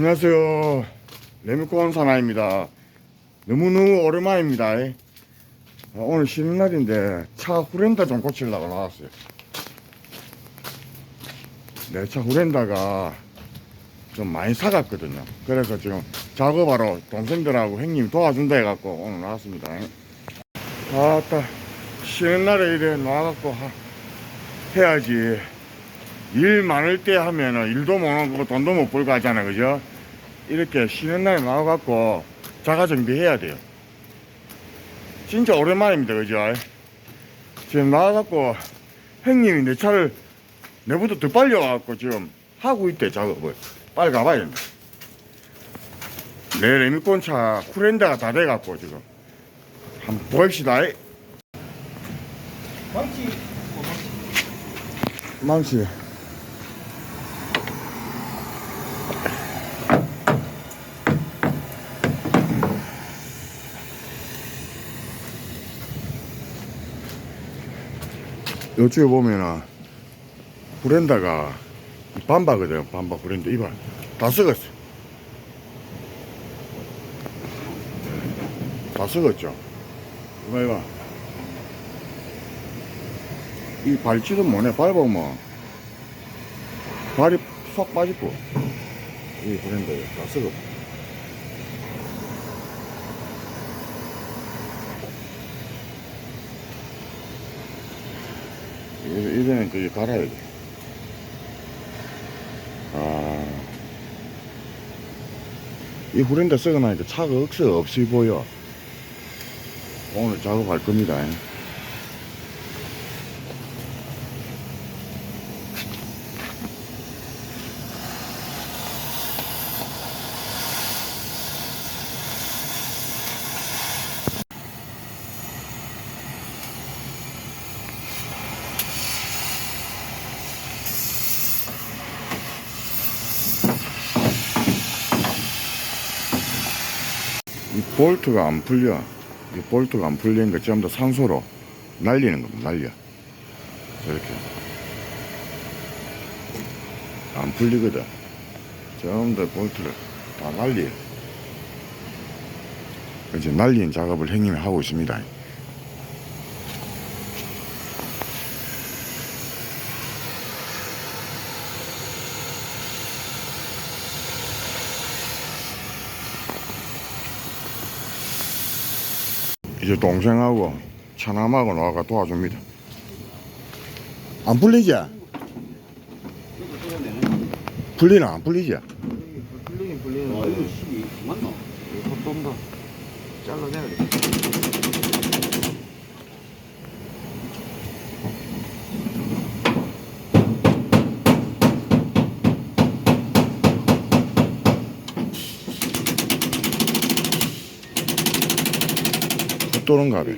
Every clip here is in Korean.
안녕하세요. 레미콘 사나입니다. 너무너무 오랜만입니다. 어, 오늘 쉬는 날인데 차 후렌다 좀 고치려고 나왔어요. 내 차 후렌다가 좀 많이 사갔거든요. 그래서 지금 작업하러 동생들하고 형님 도와준다 해갖고 오늘 나왔습니다. 아따 쉬는 날에 이래 나와갖고 하- 해야지. 일 많을 때 하면은 일도 못 하고 돈도 못 벌고 하잖아 그죠? 이렇게 쉬는 날에 나와갖고 자가 정비해야 돼요. 진짜 오랜만입니다 그죠? 지금 나와갖고 형님이 내 차를 내보다 더 빨리 와갖고 지금 하고 있대 작업을. 빨리 가봐야 된다. 내 레미콘 차 쿠렌다가 다 돼갖고 지금. 한번 보입시다. 망치. 망치 요쪽에 보면은 브랜다가 반바거든 반바 브랜드 이봐 다 썩었어. 다 썩었죠. 이봐 이봐. 이 밟지도 못해 밟으면 발이 쏙 빠지고 이 브랜드 다 이- 이제는 그게 갈아야 돼. 아, 이 후렌다 썩어 나니까 차가 억수 없이 보여. 오늘 작업할 겁니다. 볼트가 안 풀려. 이 볼트가 안 풀리는 거 전부 다 산소로 날리는 겁니다. 날려. 이렇게. 안 풀리거든. 전부 다 볼트를 다 날려. 이제 날리는 작업을 형님이 하고 있습니다. 이제 동생하고 차남하고 나와가 도와줍니다. 안 풀리지? 풀리나 안 풀리지? 10도는 가래.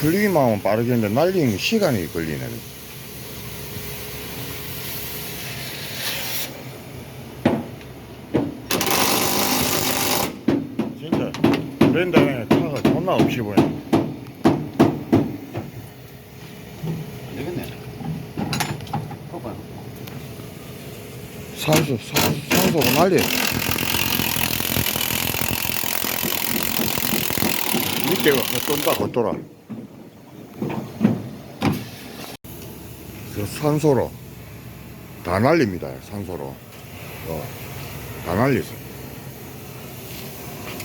풀리기만 하면 빠르겠는데 날리는 시간이 걸리네. 랜다에 차가 존나 없이 보여. 안 되겠네 봐봐 산소, 산, 산소가 날려. 밑에가 헛돈다, 헛돌아. 그 산소로 다 날립니다, 산소로. 어, 다 날렸어.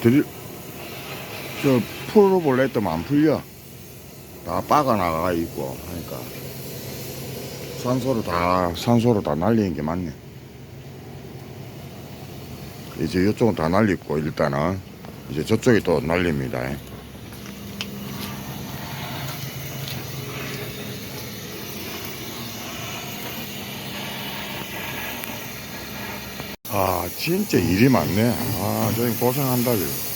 들, 저, 풀어 볼래 했더만 안 풀려. 다 빠가 나가 있고 하니까. 산소로 다, 산소로 다 날리는 게 맞네. 이제 이쪽은 다 날리고 일단은 이제 저쪽이 또 날립니다. 아 진짜 일이 많네. 아 저기 고생한다 지금.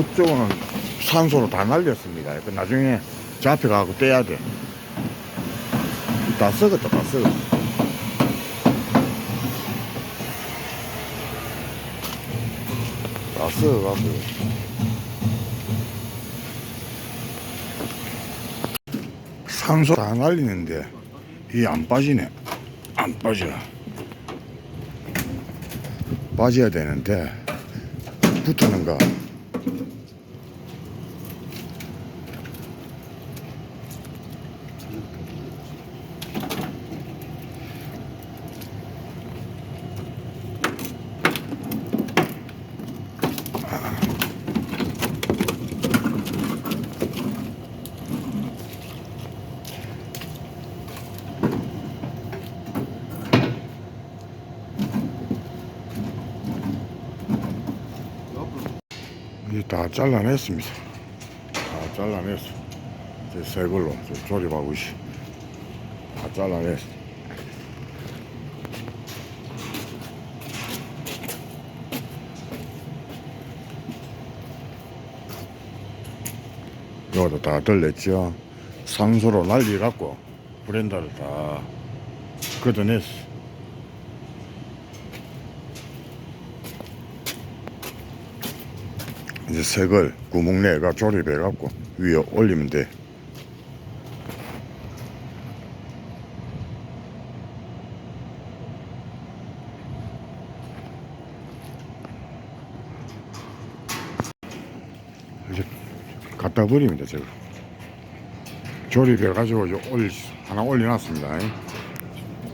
이쪽은 산소로 다 날렸습니다. 그 나중에 저 앞에 가고 떼야 돼. 다 썩었다, 다 썩었어. 다 썩어가지고. 산소 다 날리는데 이 안 빠지네. 안 빠져. 빠져야 되는데 붙는가? 이제 다 잘라냈습니다. 다 잘라냈어. 이제 새 걸로 좀 조립하고 있어. 다 잘라냈어. 이것도 다 들렸죠. 산소로 난리갖고 브랜더를 다 걷어냈어. 이제 색을 구멍 내가 조립해 갖고 위에 올리면 돼. 이제 갖다 버립니다, 제가. 조립해 가지고 이제 올 하나 올려놨습니다.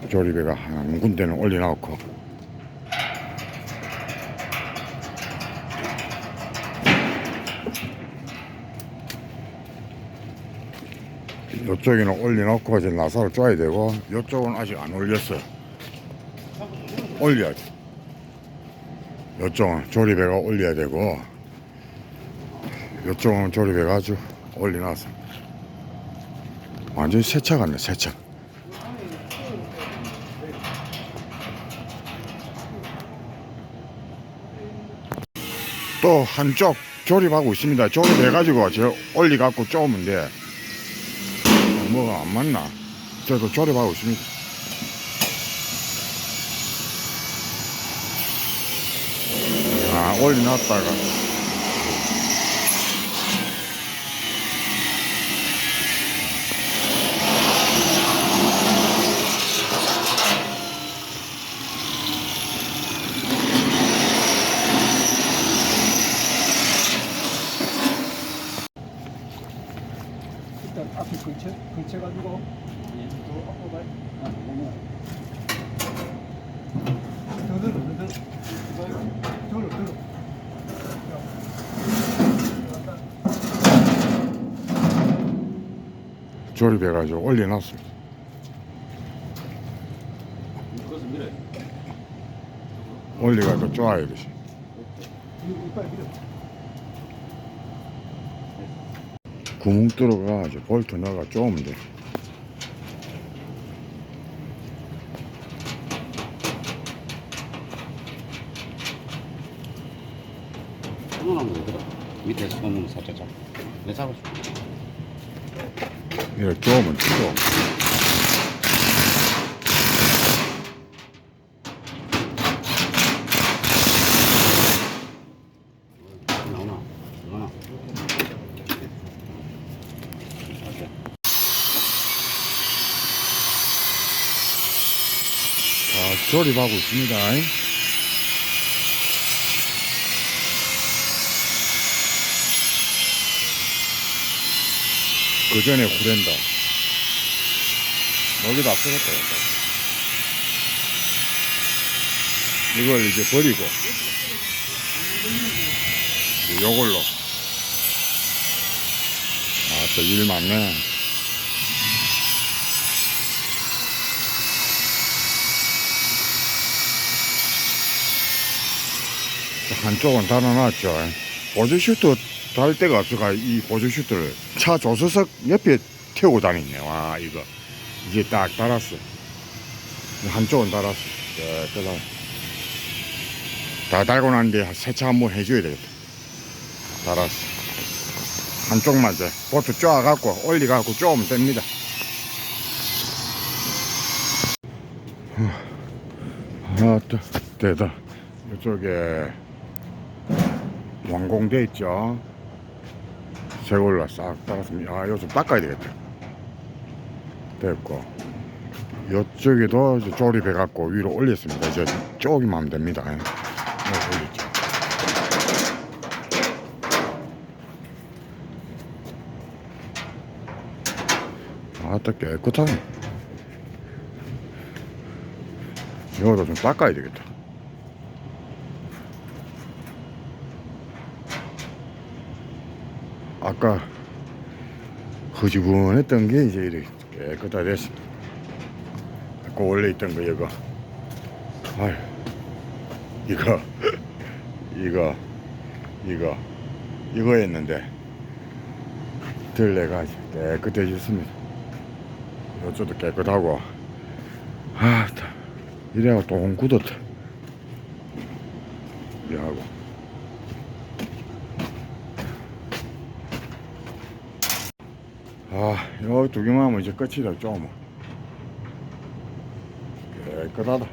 조립해가 한 군데는 올려놨고. 이쪽에는 올려놓고 이제 나사를 쪼야 되고 이쪽은 아직 안 올렸어 올려야지 이쪽은 조립해가 올려야 되고 이쪽은 조립해가지고 올려놨어 완전히 세차 같네 세차 또 한쪽 조립하고 있습니다. 조립해가지고 저 올리갖고 쪼면 돼 뭐가 안 맞나? 저도 조립하고 있습니다. 아, 올려놨다가. 일단 앞에 걸쳐, 걸쳐가지고 더 앞으로 가요. 아, 너무. 더 들어, 더 들어. 들어, 들어. 조립해가지고 올려놨습니다. 올려가지고. 이거 이빨 밀어. 구멍 뚫어가지고 볼트 넣어가 쪼으면 돼. 손으로 하면 되더라. 밑에 손으로 살짝 잡고. 내 잡아줘. 이렇게? 나오나? 자, 조립하고 있습니다. 그 전에. 여기다 쓰겠다. 여기다. 이걸 이제 버리고, 요걸로. 아, 또 일 많네. 한쪽은 달아놨죠. 보조슈트 달 데가 없어가 이 보조 슈트를 차 조수석 옆에 태우고 다니네. 와, 이거. 이제 딱 달았어. 한쪽은 달았어. 깨끗하게. 다 달고 난데 세차 한번 해줘야 되겠다. 달았어. 한쪽만 이제 보트 쪼아갖고 올리갖고 쪼으면 됩니다. 아, 또, 대다. 이쪽에 완공돼 있죠. 제골라 싹 따랐습니다. 아, 이거 좀 닦아야 되겠다. 됐고. 이쪽에도 이제 조립해갖고 위로 올렸습니다. 이제 쪼기만 하면 됩니다. 네, 올렸죠. 아따 깨끗하네. 이거도 좀 닦아야 되겠다. 아까 흐지부했던 게 이제 이렇게 깨끗하게 됐습니다. 아까 원래 있던 거 이거. 아유, 이거, 이거, 이거, 이거였는데 들레가 깨끗해졌습니다. 이쪽도 깨끗하고. 아, 다 이래가 똥 굳었다. 이하고. 아, 여기 두 개만 하면 이제 끝이다, 좀. 깨끗하다.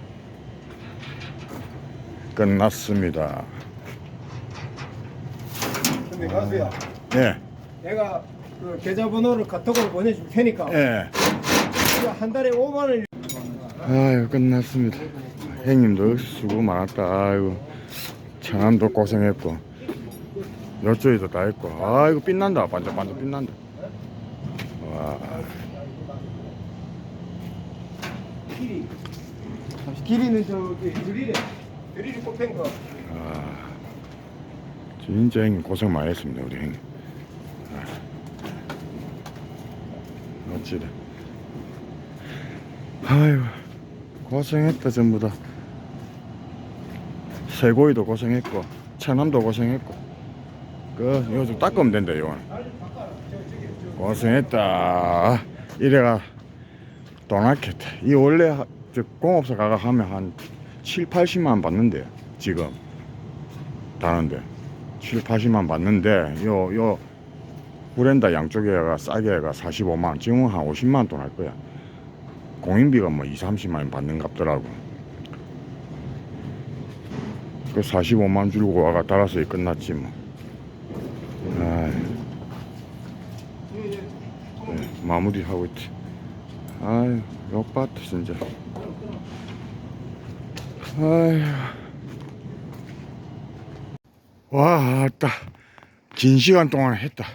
끝났습니다. 근데 가수야 예, 내가 그 계좌번호를 카톡으로 보내줄 테니까 예. 한 달에 5만 원 아유, 끝났습니다. 형님도 수고 많았다. 아이고, 천안도 고생했고, 요쪽에도 다 했고, 아이고, 빛난다. 반짝반짝 빛난다. 와, 길이 길이는 저기 드릴에 드릴이 꼽힌 거 아, 진짜 형님 고생 많이 했습니다, 우리 형님. 아, 멋지다. 아이고, 고생했다, 전부 다. 세고이도 고생했고, 천암도 고생했고, 그, 이거 좀 닦으면 된다, 이거는. 고생했다. 이래가 돈 아꼈다. 이 원래 공업사 가가 하면 한 7, 80만 원 받는데 지금 다는데 7, 80만 받는데 요 요 브랜다 양쪽에가 싸게가 45만 원 지금은 한 50만 원돈할 거야. 공인비가 뭐 2, 30만 원 받는 값더라고. 그 45만 원 주고 와가 달아서 끝났지 뭐. 아이. 네, 마무리 하고 있지. 아유, 욕받다 진짜. 아유. 와, 아따. 긴 시간 동안 했다.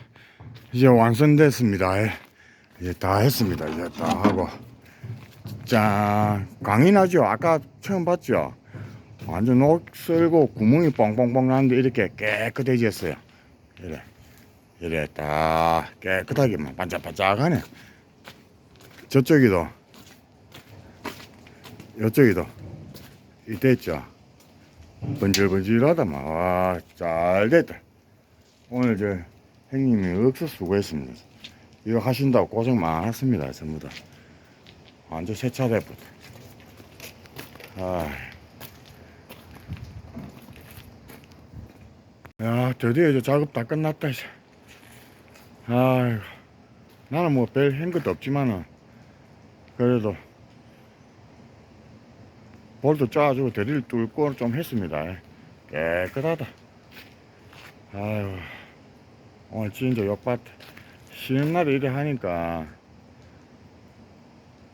이제 완성됐습니다. 예. 이제 다 했습니다. 이제 다 하고. 짠. 광이 나죠? 아까 처음 봤죠? 완전 녹슬고 구멍이 뻥뻥뻥 나는데 이렇게 깨끗해졌어요. 이래. 이래 딱 깨끗하게만 반짝반짝하네. 저쪽이도 이쪽이도 이때 있죠. 번질번질하다만 와 잘 됐다. 오늘 저 형님이 억수 수고했습니다. 이거 하신다고 고생 많았습니다. 전부 다. 완전 세차 대부터. 아. 야, 드디어 이제 작업 다 끝났다, 이제. 아이고. 나는 뭐 별 한 것도 없지만은, 그래도, 볼도 짜주고 드릴 뚫고 좀 했습니다. 깨끗하다. 아유, 오늘 진짜 욕받다. 쉬는 날에 이래 하니까,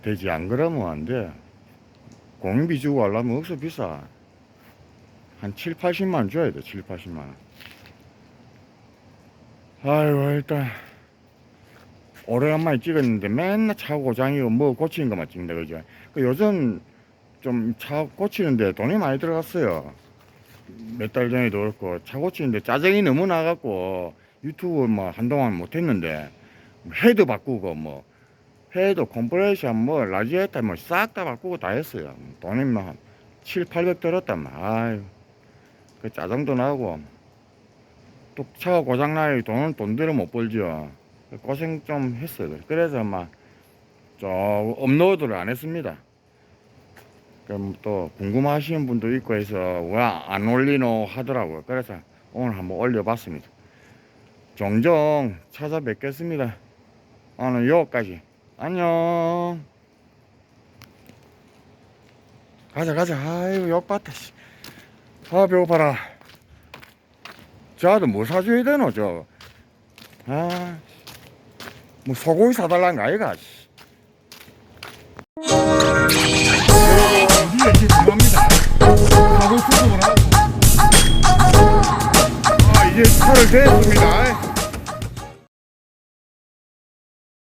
되지 안 그러면 안 돼. 공비 주고 하려면 억수 비싸. 한 7, 80만 원 줘야 돼, 7, 80만 원. 아이고, 일단, 오래간만에 찍었는데 맨날 차 고장이고 뭐 고치는 것만 찍는다, 그죠? 그 요즘 좀 차 고치는데 돈이 많이 들어갔어요. 몇 달 전에도 그렇고, 차 고치는데 짜증이 너무 나갖고 유튜브 뭐 한동안 못했는데, 헤드 바꾸고 뭐, 헤드 컴프레션 뭐, 라지에타 뭐 싹 다 바꾸고 다 했어요. 돈이 뭐, 7, 800 들었단 말. 아유. 그 짜증도 나고 또 차가 고장나야 돈은 돈대로 못 벌죠 고생 좀 했어요 그래서 막저 업로드를 안 했습니다 그럼 또 궁금하시는 분도 있고 해서 왜 안 올리노 하더라고요 그래서 오늘 한번 올려봤습니다 종종 찾아뵙겠습니다. 오늘 여기까지. 안녕. 가자 가자. 아이고 욕봤다. 씨. 아 배고파라. 저도 뭐 사줘야 되노 저. 아. 뭐 소고기 사달라는 거 아이가. 씨. 여러분, 이제 죄송합니다. 사고 수습을 하고. 아, 이제 차를 대했습니다.